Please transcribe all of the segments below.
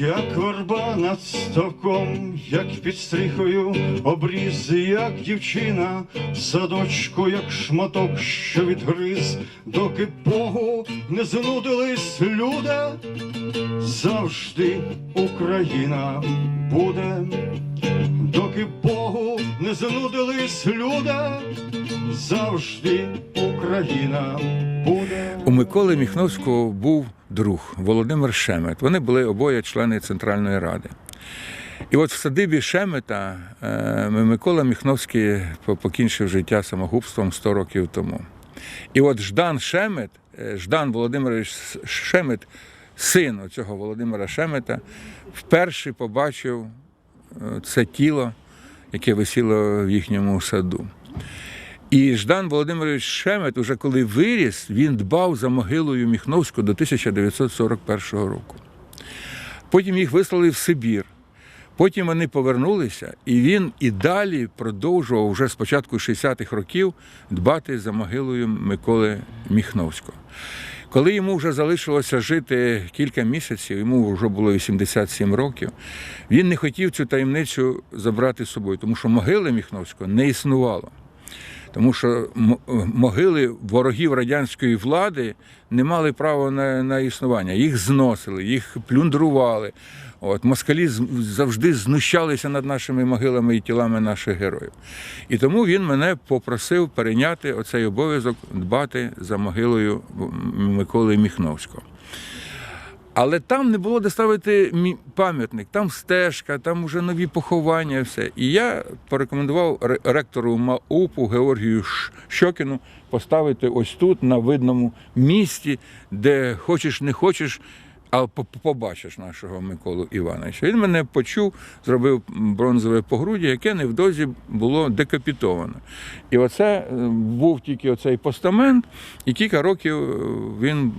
Як верба над ставком, як під стріхою обріз, як дівчина в садочку, як шматок, що відгриз, доки Богу не знудились люди, завжди Україна буде, доки Богу не знудились люди, завжди Україна буде. У Миколи Міхновського був друг Володимир Шемет. Вони були обоє члени Центральної ради. І от в садибі Шемета е, Микола Міхновський покінчив життя самогубством 100 років тому. І от Ждан Шемет, е, Ждан Володимирович Шемет, син цього Володимира Шемета, вперше побачив е, це тіло, яке висіло в їхньому саду. І Ждан Володимирович Шемет, уже коли виріс, він дбав за могилою Міхновського до 1941 року. Потім їх вислали в Сибір. Потім вони повернулися, і він і далі продовжував вже з початку 60-х років дбати за могилою Миколи Міхновського. Коли йому вже залишилося жити кілька місяців, йому вже було 87 років, він не хотів цю таємницю забрати з собою, тому що могили Міхновського не існувало. Тому що могили ворогів радянської влади не мали права на, на існування. Їх зносили, їх плюндрували. От москалі завжди знущалися над нашими могилами і тілами наших героїв. І тому він мене попросив перейняти оцей обов'язок дбати за могилою Миколи Міхновського. Але там не було де ставити пам'ятник, там стежка, там вже нові поховання, все. І я порекомендував ре- ректору МАУПу Георгію Щокіну поставити ось тут, на видному місці, де хочеш, не хочеш, а побачиш нашого Миколу Івановича. Він мене почув, зробив бронзове погруддя, яке невдовзі було декапітовано. І оце е, був тільки оцей постамент, і кілька років е, він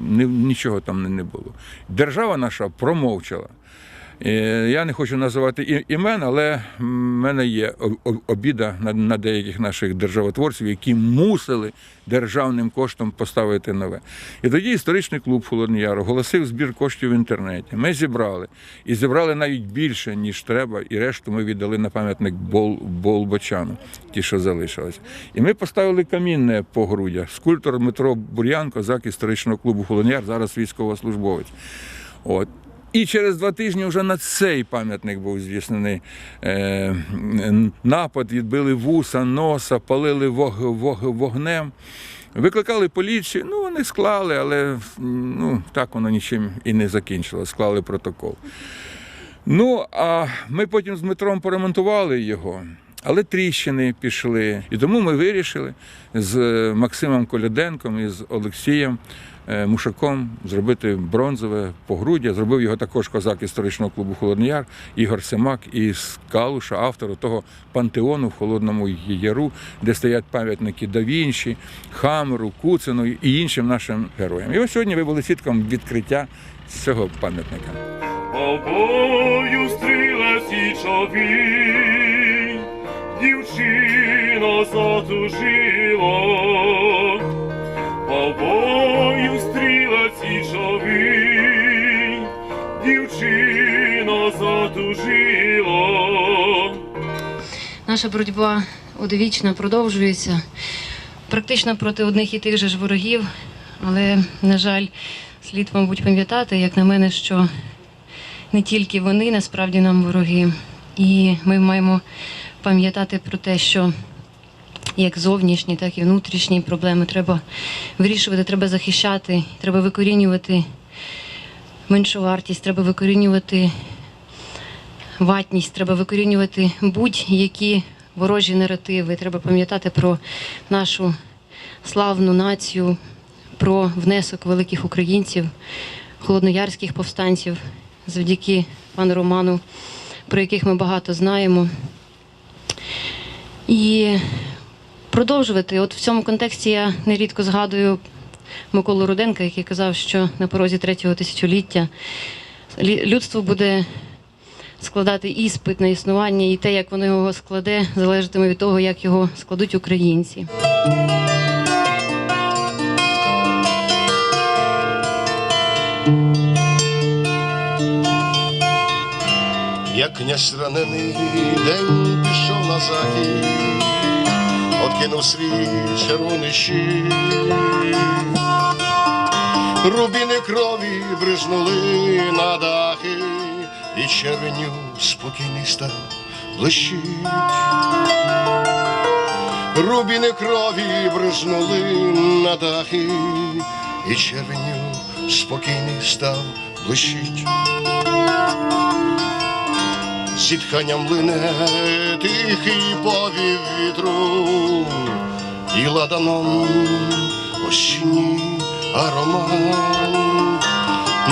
нічого там не, не було. Держава наша промовчала. Я не хочу називати імен, але в мене є обіда на, деяких наших державотворців, які мусили державним коштом поставити нове. І тоді історичний клуб Холодний Яр оголосив збір коштів в інтернеті. Ми зібрали і зібрали навіть більше, ніж треба, і решту ми віддали на пам'ятник Бол, Болбочану, ті, що залишилось. І ми поставили камінне погруддя. Скульптор Дмитро Бур'ян, козак історичного клубу Холодний Яр, зараз військовослужбовець. От. І через два тижні вже на цей пам'ятник був здійснений е, напад, відбили вуса, носа, палили вог, вог, вогнем. Викликали поліцію, ну вони склали, але ну, так воно нічим і не закінчилось, склали протокол. Ну, а ми потім з Дмитром поремонтували його, але тріщини пішли. І тому ми вирішили з Максимом Коляденком і з Олексієм е, Мушаком зробити бронзове погруддя. Зробив його також козак історичного клубу Холодний Яр, Ігор Семак із Калуша, автору того пантеону в Холодному Яру, де стоять пам'ятники Да Вінчі, Хамеру, Куцину і іншим нашим героям. І ось сьогодні ви були свідком відкриття цього пам'ятника. Обою стріла січові, затужила, Обою стріла січові, дівчина затужила. Наша боротьба одвічно продовжується практично проти одних і тих же ж ворогів. Але, на жаль, слід, мабуть, пам'ятати, як на мене, що не тільки вони насправді нам вороги. І ми маємо пам'ятати про те, що як зовнішні, так і внутрішні проблеми треба вирішувати, треба захищати, треба викорінювати меншовартість, треба викорінювати ватність, треба викорінювати будь-які ворожі наративи. Треба пам'ятати про нашу славну націю, про внесок великих українців, холодноярських повстанців, завдяки пану Роману, про яких ми багато знаємо. І продовжувати. От в цьому контексті я нерідко згадую Миколу Руденка, який казав, що на порозі третього тисячоліття людство буде складати іспит на існування, і те, як воно його складе, залежатиме від того, як його складуть українці. Як князь ранений день пішов на захід, откинув свій червоний. Рубіни крові бризнули на дахи, і червеню спокійний став блищить. Рубіни крові бризнули на дахи, і червеню спокійний став блищить. Зітханням лине тихий повів вітру, і ладаном осінній аромат.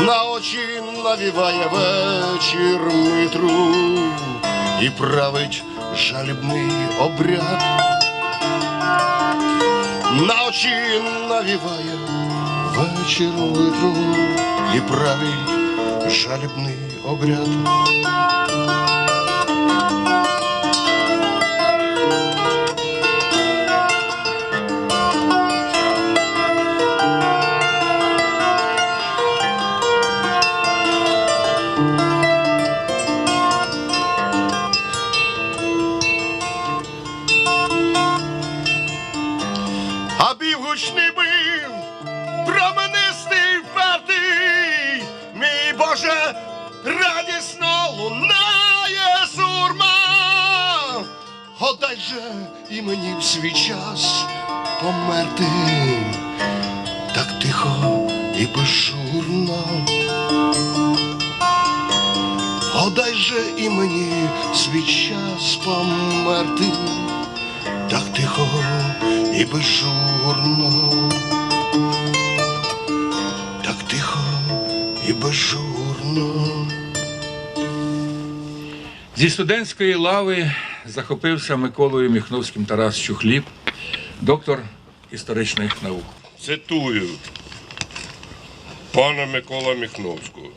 На очі навіває вечір митру і править жалібний обряд. На очі навіває вечір митру і править жалібний обряд. Студентської лави захопився Миколою Міхновським Тарас Чухліб, доктор історичних наук. Цитую пана Микола Міхновського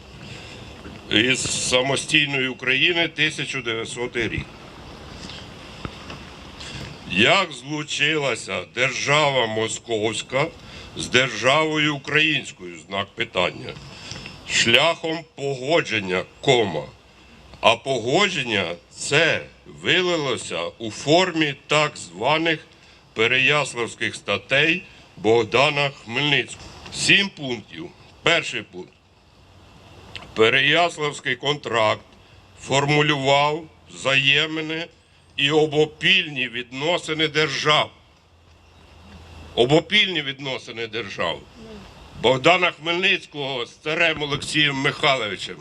із самостійної України 1900 рік. Як злучилася держава Московська з державою українською знак питання шляхом погодження кома. А погодження це вилилося у формі так званих Переяславських статей Богдана Хмельницького. Сім пунктів. Перший пункт. Переяславський контракт формулював взаємини і обопільні відносини держав. Обопільні відносини держав. Богдана Хмельницького з царем Олексієм Михайловичем.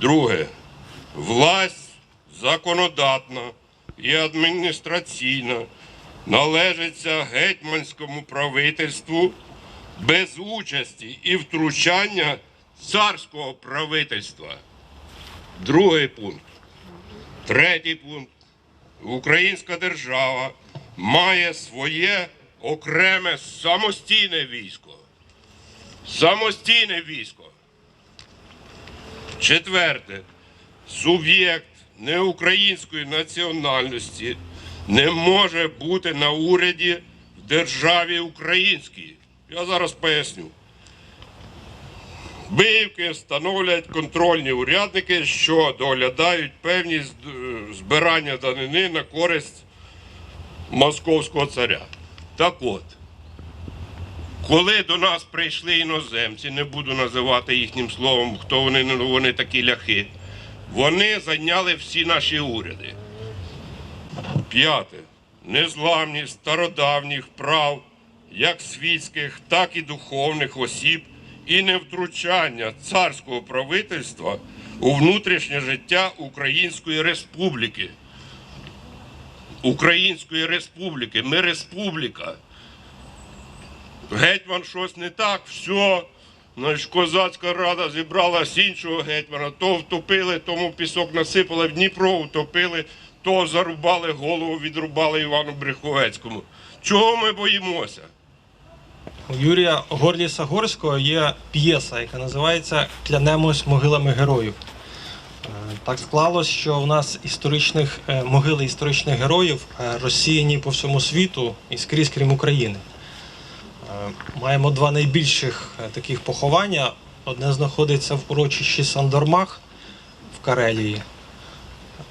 Друге. Власть законодатна і адміністраційна належиться гетьманському правительству без участі і втручання царського правительства. Другий пункт. Третій пункт. Українська держава має своє окреме самостійне військо. Самостійне військо. Четверте. Суб'єкт неукраїнської національності не може бути на уряді в державі українській. Я зараз поясню. Биївки встановлять контрольні урядники, що доглядають певні е, збирання данини на користь московського царя. Так от, коли до нас прийшли іноземці, не буду називати їхнім словом, хто вони, ну, вони такі ляхи, вони зайняли всі наші уряди. П'яте. Незламність стародавніх прав, як світських, так і духовних осіб, і невтручання царського правительства у внутрішнє життя Української Республіки. Української Республіки. Ми республіка. Гетьман щось не так, все. Значить, козацька рада зібралась іншого гетьмана, то втопили, тому пісок насипали, в Дніпро утопили, то зарубали голову, відрубали Івану Бреховецькому. Чого ми боїмося? У Юрія Горліса Горського є п'єса, яка називається Клянемось могилами героїв. Е, Так склалось, що у нас історичних е, могили історичних героїв е, розсіяні по всьому світу і скрізь крім України. Маємо два найбільших е, таких поховання. Одне знаходиться в урочищі Сандормах в Карелії,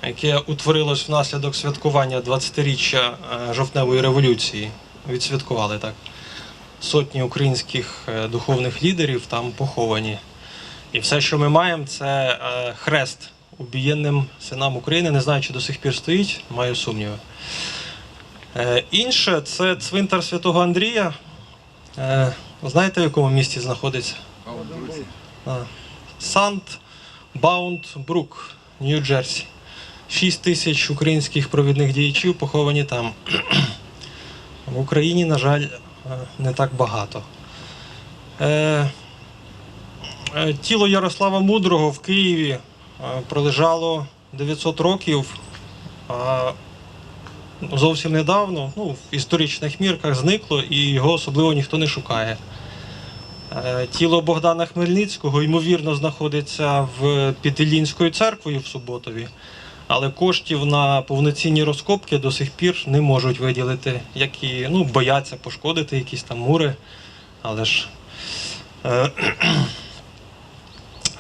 яке утворилось внаслідок святкування 20-річчя е, жовтневої революції. Відсвяткували так. Сотні українських е, духовних лідерів там поховані. І все, що ми маємо, це хрест убієнним синам України. Не знаю, чи до сих пір стоїть, маю сумніви. Інше це цвинтар святого Андрія. Е, Знаєте, в якому місті знаходиться? Сант Баунд Брук, Нью-Джерсі. Шість тисяч українських провідних діячів поховані там. В Україні, на жаль, е, не так багато. Е, Тіло Ярослава Мудрого в Києві пролежало 900 років. А зовсім недавно, ну, в історичних мірках зникло і його особливо ніхто не шукає. Е, Тіло Богдана Хмельницького, ймовірно, знаходиться в під церквою в Суботові, але коштів на повноцінні розкопки до сих пір не можуть виділити, які ну, бояться пошкодити якісь там мури. Але ж.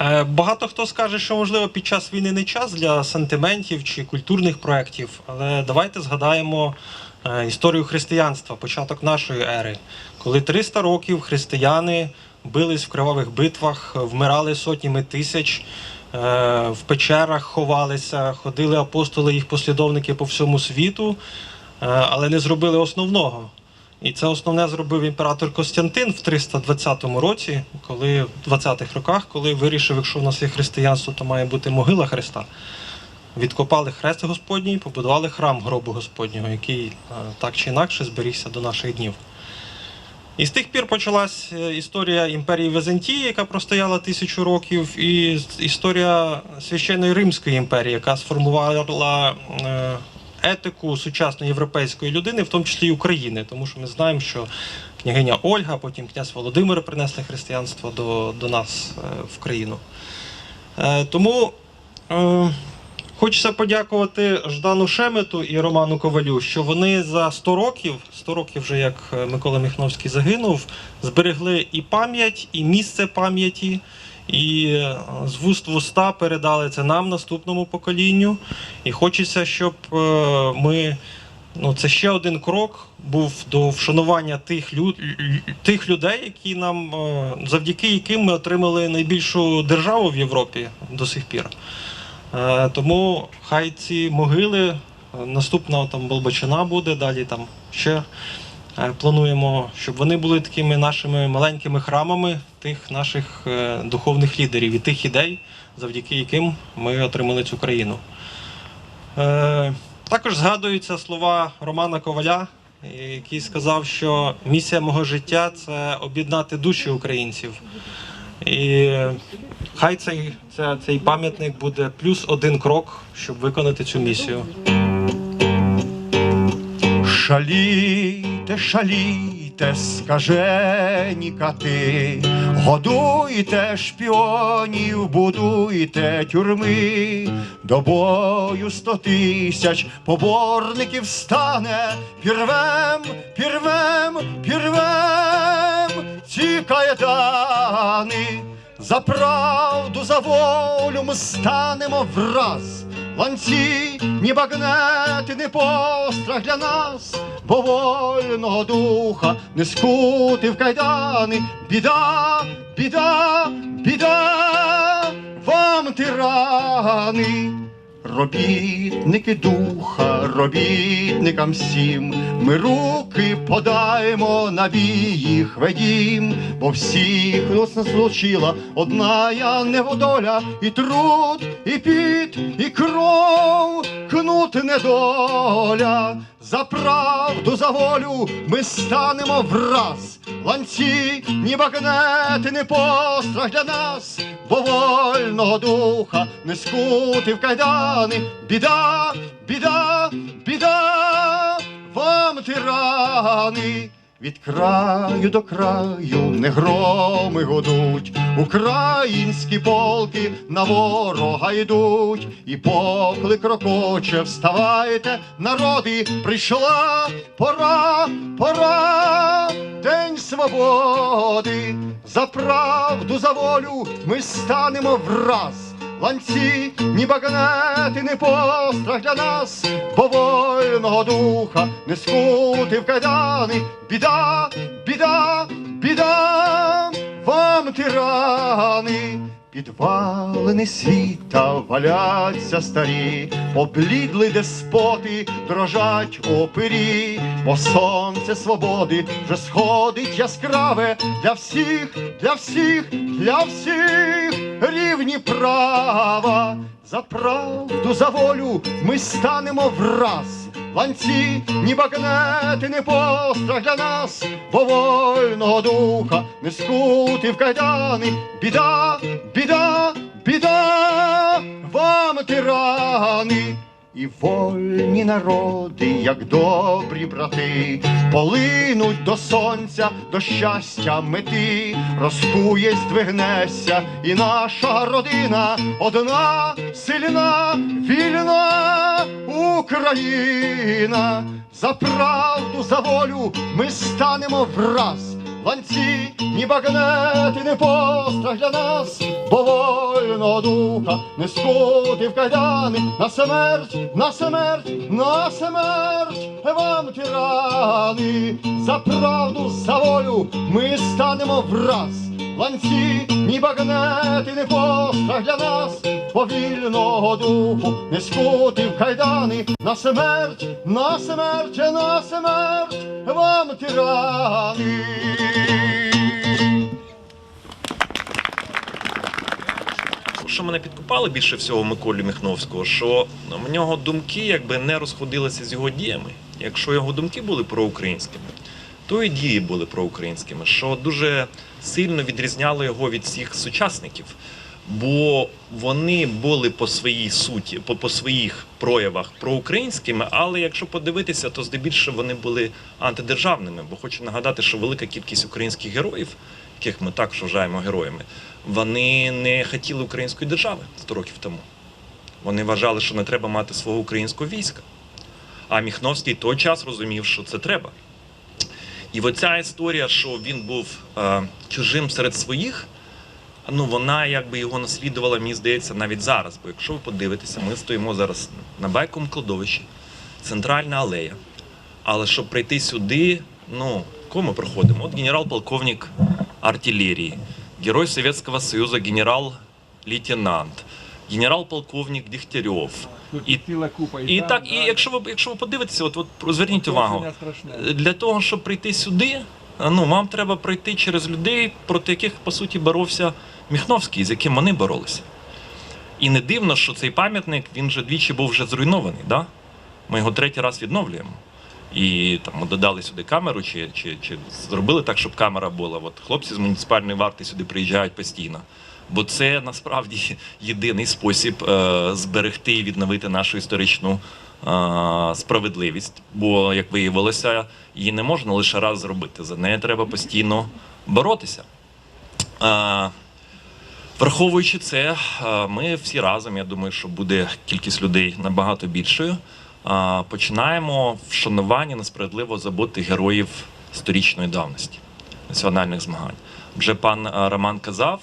Е, Багато хто скаже, що можливо під час війни не час для сантиментів чи культурних проєктів, але давайте згадаємо е, історію християнства, початок нашої ери, коли 300 років християни бились в кривавих битвах, вмирали сотнями тисяч, е, в печерах ховалися, ходили апостоли, їх послідовники по всьому світу, але не зробили основного. І це основне зробив імператор Костянтин в 320 році, коли в 20-х роках, коли вирішив, якщо в нас є християнство, то має бути могила Христа. Відкопали хрест Господній, побудували храм гробу Господнього, який е, так чи інакше зберігся до наших днів. І з тих пір почалась е, історія імперії Византії, яка простояла тисячу років, і історія священної Римської імперії, яка сформувала е, етику сучасної європейської людини, в тому числі і України. Тому що ми знаємо, що княгиня Ольга, потім князь Володимир принесли християнство до, до нас е, в країну. Е, тому е, хочеться подякувати Ждану Шемету і Роману Ковалю, що вони за 100 років, 100 років вже як Микола Міхновський загинув, зберегли і пам'ять, і місце пам'яті. І е, з вуст в уста передали це нам, наступному поколінню. І хочеться, щоб е, ми. Ну, це ще один крок був до вшанування тих, лю... лю- тих людей, які нам, е, завдяки яким ми отримали найбільшу державу в Європі до сих пір. Тому хай ці могили, наступна там Болбачина буде, далі там ще плануємо, щоб вони були такими нашими маленькими храмами тих наших е, духовних лідерів і тих ідей, завдяки яким ми отримали цю країну. Е, Також згадуються слова Романа Коваля, який сказав, що місія мого життя це об'єднати душі українців. І хай цей, цей пам'ятник буде плюс один крок, щоб виконати цю місію. Шалійте, шалійте, скажені кати, годуйте шпіонів, будуйте тюрми, до бою сто тисяч поборників стане, пірвем, пірвем, пірвем, ці кайдани, за правду, за волю ми станемо враз. Ланці, ні багнети, ні пострах для нас, бо вольного духа не скути в кайдани. Біда, біда, біда, вам тирани. Робітники духа, робітникам всім, ми руки подаємо, на бій їх ведім, бо всіх нас нас злучила одна я неводоля, і труд, і піт, і кров, кнут недоля. За правду, за волю ми станемо враз. Ланці, ні багнети, ні пострах для нас, бо вольного духа не скути в кайдани. Біда, біда, біда, вам тирани, від краю до краю не громи гудуть, українські полки на ворога йдуть, і поклик рокоче, вставайте, народи, прийшла пора, пора, день свободи, за правду, за волю ми станемо враз. Ланці, ні багнети, ні пострах для нас, бо вольного духа не скути в кайдани. Біда, біда, біда, вам тирани, підвалини світа валяться старі, облідли деспоти, дрожать опері, бо сонце свободи вже сходить яскраве для всіх, для всіх, для всіх рівні права. За правду, за волю ми станемо враз. Ланці, ні багнети, ні пострах для нас, бо вольного духа не скути в кайдани. Біда, біда, біда, вам тирани. І вольні народи, як добрі брати, полинуть до сонця, до щастя мети, розкує, здвигнеться, і наша родина одна сильна, вільна Україна. За правду, за волю ми станемо враз. Ланці, ні багнети, ні пострах для нас, бо вольного духа не скути в кайдани, на смерть, на смерть, на смерть вам тирани, за правду, за волю ми станемо враз. Ланці, ні багнети, ні пострах для нас, бо вільного духу не скути в кайдани, на смерть, на смерть, на смерть вам тирани. Що мене підкупало більше всього Миколі Міхновського, що в нього думки якби не розходилися з його діями. Якщо його думки були проукраїнськими, то і дії були проукраїнськими, що дуже сильно відрізняло його від всіх сучасників. Бо вони були по своїй суті, по, по своїх проявах проукраїнськими, але якщо подивитися, то здебільшого вони були антидержавними. Бо хочу нагадати, що велика кількість українських героїв, яких ми також вважаємо героями, вони не хотіли української держави 100 років тому. Вони вважали, що не треба мати свого українського війська. А Міхновський той час розумів, що це треба. І оця історія, що він був е, чужим серед своїх, ну вона якби його наслідувала, мені здається, навіть зараз. Бо якщо ви подивитеся, ми стоїмо зараз на байковому кладовищі, центральна алея. Але щоб прийти сюди, ну, кого ми проходимо? От генерал-полковник артилерії, герой Совєтського Союзу, генерал-лейтенант, генерал-полковник Дегтярьов. І, купа, і так, і якщо ви якщо ви подивитеся, от, от зверніть увагу, для того, щоб прийти сюди, ну вам треба пройти через людей, проти яких по суті боровся Міхновський, з яким вони боролися. І не дивно, що цей пам'ятник він вже двічі був вже зруйнований. Да? Ми його третій раз відновлюємо. І там ми додали сюди камеру, чи, чи, чи зробили так, щоб камера була. От хлопці з муніципальної варти сюди приїжджають постійно. Бо це насправді єдиний спосіб е, зберегти і відновити нашу історичну е, справедливість. Бо, як виявилося, її не можна лише раз зробити. За нею треба постійно боротися. Е, Враховуючи це, ми всі разом, я думаю, що буде кількість людей набагато більшою. Починаємо вшанування несправедливо забути героїв сторічної давності національних змагань. Вже пан Роман казав,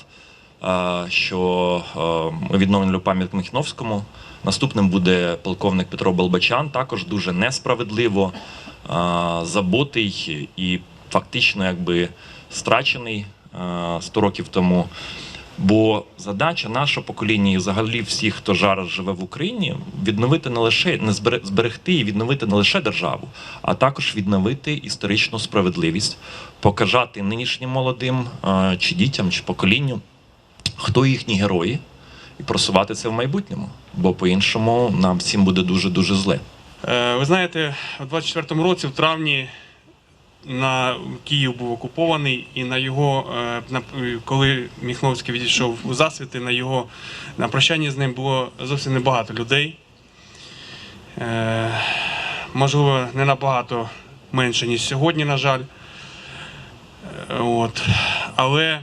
що ми відновлюємо пам'ятник Міхновському. Наступним буде полковник Петро Болбачан, також дуже несправедливо забутий і фактично якби страчений е, 100 років тому. Бо задача нашого покоління і взагалі всіх, хто зараз живе в Україні, відновити не лише не збере- зберегти і відновити не лише державу, а також відновити історичну справедливість, показати нинішнім молодим чи дітям, чи поколінню, хто їхні герої, і просувати це в майбутньому. Бо по-іншому нам всім буде дуже дуже зле. Е, Ви знаєте, у 24-му році, в травні, на Київ був окупований, і на його, е, на, коли Міхновський відійшов у засвіти, на його на прощанні з ним було зовсім небагато людей. Е, Можливо, не набагато менше, ніж сьогодні, на жаль. Е, От. Але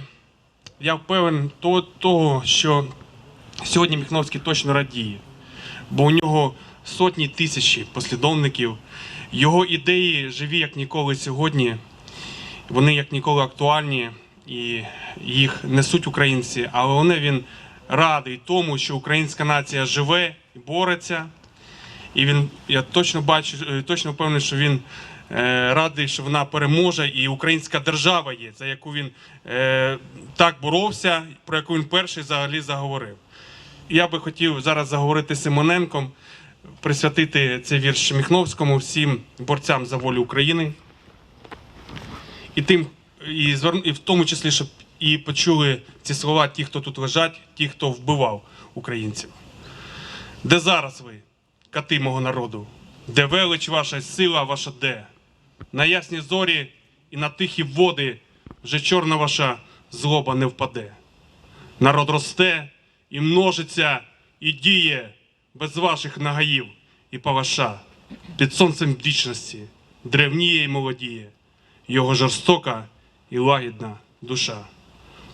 я впевнений то- того, що сьогодні Міхновський точно радіє, бо у нього сотні тисячі послідовників. Його ідеї живі як ніколи сьогодні. Вони як ніколи актуальні і їх несуть українці, але вони він радий тому, що українська нація живе і бореться. І він, я точно бачу, е, точно впевнений, що він радий, що вона переможе, і українська держава є, за яку він е, так боровся, про яку він перший взагалі заговорив. Я би хотів зараз заговорити Симоненком, присвятити цей вірш Міхновському всім борцям за волю України. І тим, і, і в тому числі, щоб і почули ці слова ті, хто тут лежать, ті, хто вбивав українців. Де зараз ви, кати мого народу? Де велич ваша сила ваша де? На ясні зорі і на тихі води вже чорна ваша злоба не впаде. Народ росте і множиться, і діє без ваших нагаїв і палаша. Під сонцем вічності древніє і молодіє, його жорстока і лагідна душа.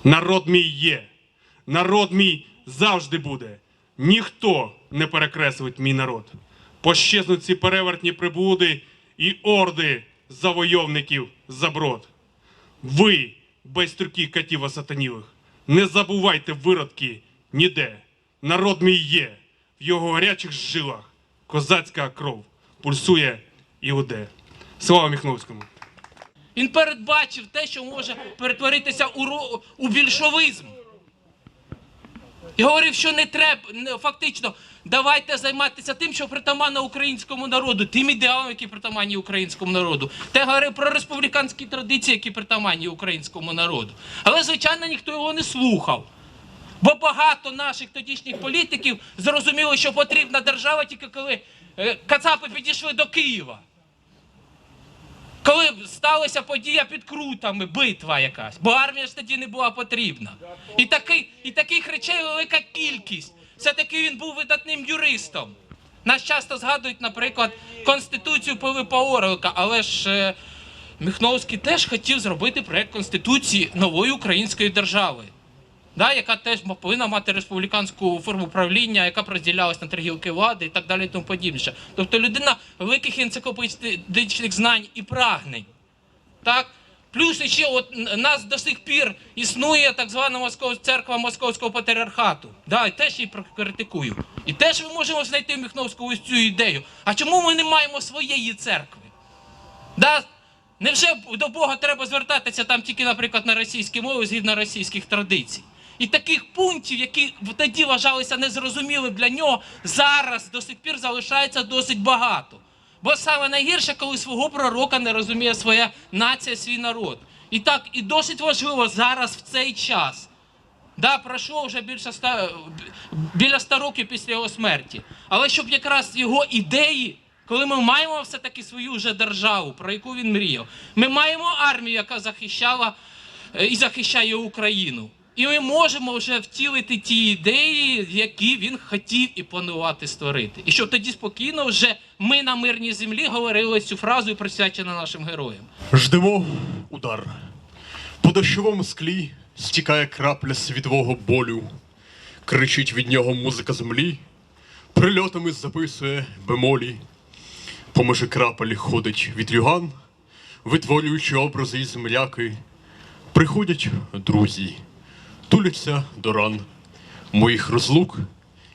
Народ мій є, народ мій завжди буде. Ніхто не перекреслить мій народ. Пощезнуть ці перевертні приблуди і орди завойовників заброд. Ви, безтрюки катів осатанілих, не забувайте виродки ніде. Народ мій є, в його гарячих жилах козацька кров пульсує і уде. Слава Міхновському! Він передбачив те, що може перетворитися у більшовизм. І говорив, що не треба, фактично, давайте займатися тим, що притаманно українському народу, тим ідеалом, які притаманні українському народу. Те говорив про республіканські традиції, які притаманні українському народу. Але, звичайно, ніхто його не слухав. Бо багато наших тодішніх політиків зрозуміли, що потрібна держава тільки коли е, кацапи підійшли до Києва. Коли сталася подія під крутами, битва якась, бо армія ж тоді не була потрібна. І, такий, і таких речей велика кількість. Все-таки він був видатним юристом. Нас часто згадують, наприклад, Конституцію Пилипа Орлика, але ж е, Міхновський теж хотів зробити проєкт Конституції нової української держави. Да, яка теж повинна мати республіканську форму правління, яка розділялась на три гілки влади і так далі і тому подібніше. Тобто людина великих енциклопедичних знань і прагнень. Так? Плюс ще от нас до сих пір існує так звана Москов... церква Московського патріархату. Да, і теж її критикую. І теж ми можемо знайти в Міхновську ось цю ідею. А чому ми не маємо своєї церкви? Да? Невже до Бога треба звертатися там тільки, наприклад, на російській мові згідно російських традицій? І таких пунктів, які тоді вважалися незрозумілими для нього, зараз до сих пір залишається досить багато. Бо саме найгірше, коли свого пророка не розуміє своя нація, свій народ. І так, і досить важливо зараз в цей час. Да, пройшло вже більше ста, біля ста років після його смерті. Але щоб якраз його ідеї, коли ми маємо все-таки свою вже державу, про яку він мріяв, ми маємо армію, яка захищала е, і захищає Україну. І ми можемо вже втілити ті ідеї, які він хотів і планувати створити. І щоб тоді спокійно вже ми на мирній землі говорили цю фразу і присвячена нашим героям. Ждемо удар. По дощовому склі стікає крапля світового болю. Кричить від нього музика землі, прильотами записує бемолі. Поміж крапель ходить вітрюган, витворюючи образи і земляки. Приходять друзі, туляться до ран моїх розлук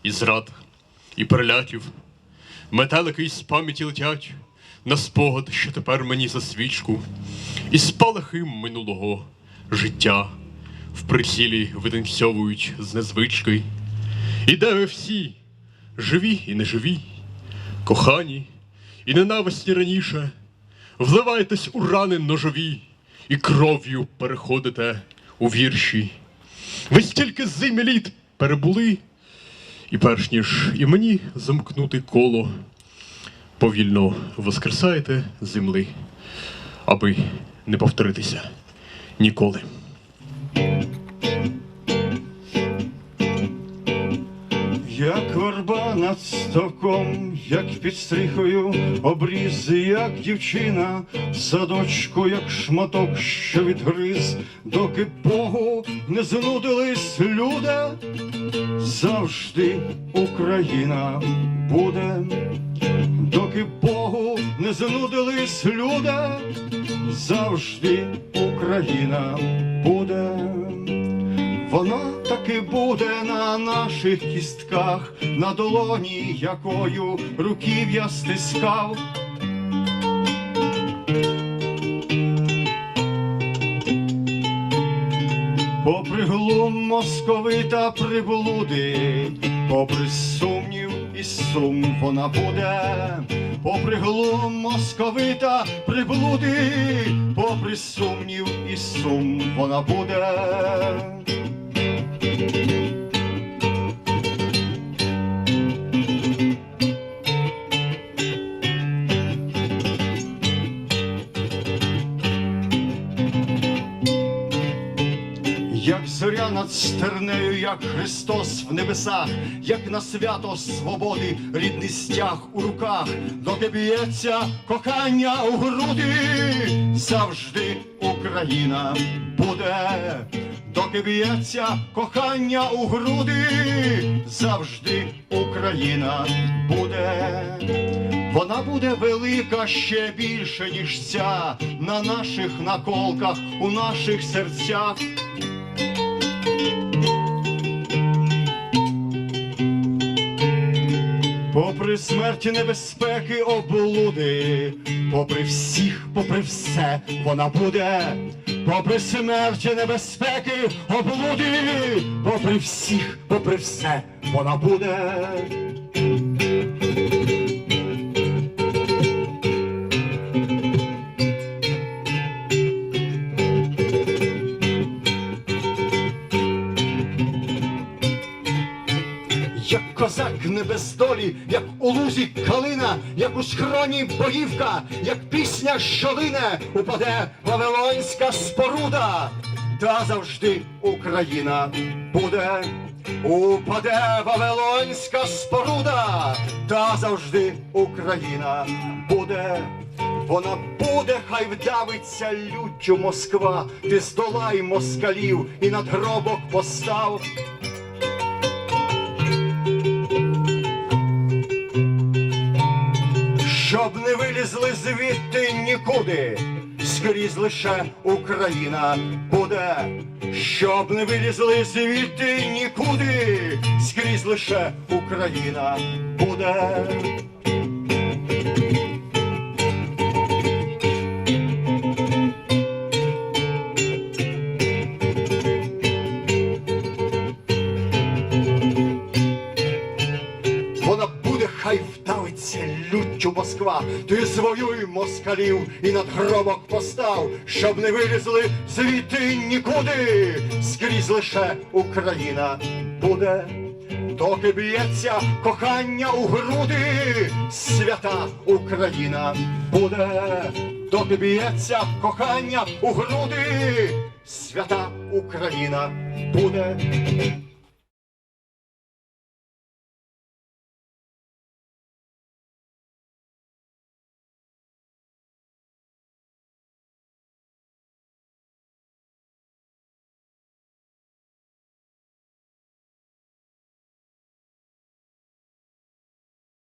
і зрад, і перелятів. Метелики із пам'яті летять на спогад, що тепер мені за свічку, і спалахи минулого життя в прицілі витанцьовують з незвички. І де ви всі, живі і неживі, кохані і ненависні раніше, вливайтесь у рани ножові і кров'ю переходите у вірші. Ви стільки зим і літ перебули, і перш ніж і мені замкнути коло, повільно воскресаєте земли, аби не повторитися ніколи. Над ставком, як під стріхою, обріз, як дівчина, садочку, як шматок, що відгриз, доки Богу не знудились люди, завжди Україна буде, доки Богу не знудились люди, завжди Україна буде. Вона таки буде на наших кістках, на долоні, якою руків'я стискав. Попри глум московита приблуди, попри сумнів і сум вона буде, попри глум московита приблуди, попри сумнів і сум вона буде. Як зоря над стернею, як Христос в небесах, як на свято свободи рідний стяг у руках, доки б'ється кохання у груди, завжди Україна буде, доки б'ється кохання у груди, завжди Україна буде. Вона буде велика ще більше, ніж ця, на наших наколках, у наших серцях. Попри смерті небезпеки облуди, попри всіх, попри все, вона буде, попри смерті небезпеки облуди, попри всіх, попри все, вона буде. Як козак не без як у лузі калина, як у схроні боївка, як пісня, що лине, упаде Вавилонська споруда, та завжди Україна буде, упаде Вавилонська споруда, та завжди Україна буде. Вона буде, хай вдавиться люттю Москва, ти здолай москалів і надгробок постав. Вилізли звідти нікуди, скрізь лише Україна буде, щоб не вилізли звідти нікуди, скрізь лише Україна буде. Москва. Ти звоюй москалів і надгробок постав, щоб не вилізли звідти нікуди. Скрізь лише Україна буде. Доки б'ється кохання у груди, свята Україна буде, доки б'ється кохання у груди, свята Україна буде.